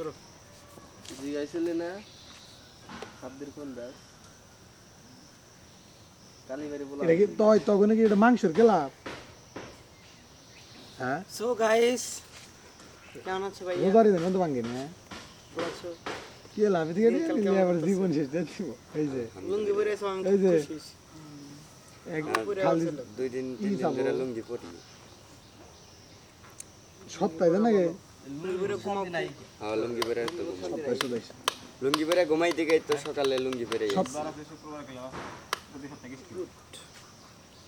করো। জিগাইছিলি না? আব্দুল কোন দাস কালীবাড়ি বলা এটা কি তয় তখন কি এটা মাংসের খেলাপ হ্যাঁ? সো গাইস কেমন আছো ভাইয়া? রোজারি দেন তো ভাঙ্গি না। আছো? কি লাভ থেকে নিয়ে আবার জীবন শেষ দিব। এই যে। লুঙ্গি পরে আছো আমি এই যে। এক খালি দুই দিন তিন দিন ধরে লুঙ্গি পরি। সপ্তাহে নাকি লুঙ্গি পরে হ্যাঁ লুঙ্গি পরে তো লুঙ্গি পরে ঘুমাইতে গেই তো সকালে লুঙ্গি পরে সব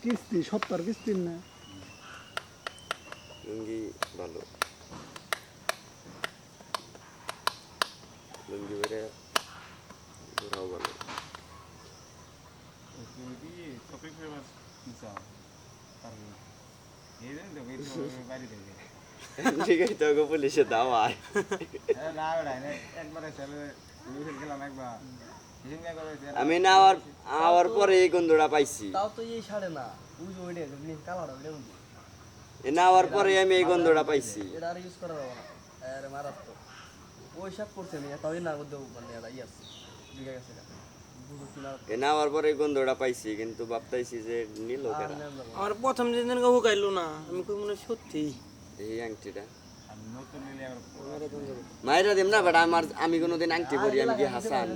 কিস্তি সপ্তাহ কিস্তি। না? লুঙ্গি ভালো। লুঙ্গি পরে ঘোরাও ভালো। ঠিক আছে তোকে পুলিশে দাওয়ায় আমি না আওয়ার পরে এই গন্ধটা পাইছি তাও তো এই না যে ওইটা নি পরে আমি এই গন্ধটা পাইছি এটা আর ইউজ করা যাবে না আরে মারাত্মক ওই সব করছে নি তাও না মধ্যে মানে ইয়ে। বুঝো পাইছি কিন্তু ভাবতাইছি যে নিল প্রথম যেদিন গো হুকাইলো না আমি কই মনে সত্যি এই আংটিটা। মাইরা দিম না বাট আমার আমি কোনোদিন আংটি পরি আমি কি হাসান?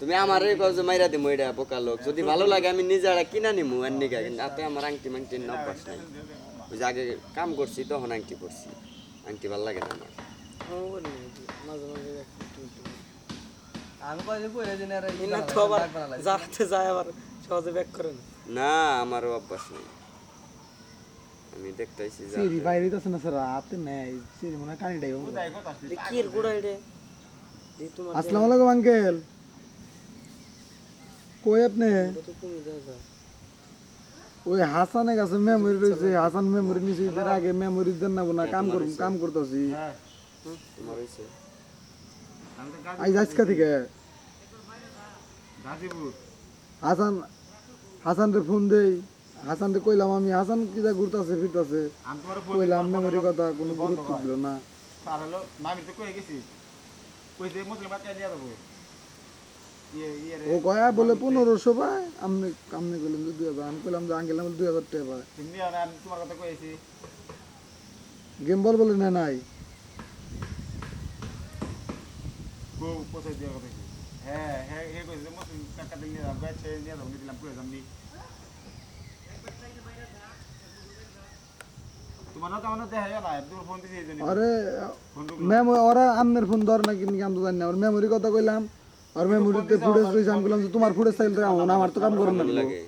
তুমি আমারে কও যে মাইরা দিমু এটা বোকা লোক। যদি ভালো লাগে আমি নিজে আর কিনা নিমু আর নিগা কিন্তু আতে আমার আংটি মাংটি ন অভ্যাস নাই। ওই যে আগে কাম করছি তখন আংটি পরছি। আংটি ভালো লাগে না আমার। একটু একটু একটু। না আমারও অভ্যাস নেই। আমি দেখতেছি যে সিঁড়ি বাইরে তো না স্যার হাতে নেই সিঁড়ি মনে কানি কি এর গোড়া এটা আসসালামু আলাইকুম আঙ্কেল। কই আপনি? তো কমে যায় যা ওই হাসানের কাছে মেমোরি রয়েছে হাসান মেমোরি নিছে এর আগে মেমোরি দেন না না কাম করব কাম করতেছি। তোমার হইছে। আজ আজকা থেকে। হাসান হাসান রে ফোন দেই। হাসান কইলাম আমি হাসান কি যা ঘুরতাছে ফিরতাছে? কইলাম মেমোরি কথা কোনো গুরুত্ব দিল না। তার হলো মামি তো কয়ে গেছি। মুসলিম বাচ্চা ইয়ে ইয়ে ও কয়া বলে পনেরোশো পায় আপনি আপনি কইলেন যে দুই হাজার। আমি কইলাম যে আঙ্কেল দুই হাজার টাকা পায় তুমি আর আমি তোমার কথা কয়েছি। গেম বল বলে না নাই। হ্যাঁ হ্যাঁ কইছে মুসলিম নিয়ে দিলাম কয়ে যাবনি আরে ফোন মেমো ওরা আমনের ফোন ধর না কিন্তু আমি তো জানি না। ওর মেমোরি কথা কইলাম আর মেমোরিতে ফুটেজ আমি বললাম যে তোমার ফুটেজ চাইলে আমার আমার তো কাম করেন না। লাগে।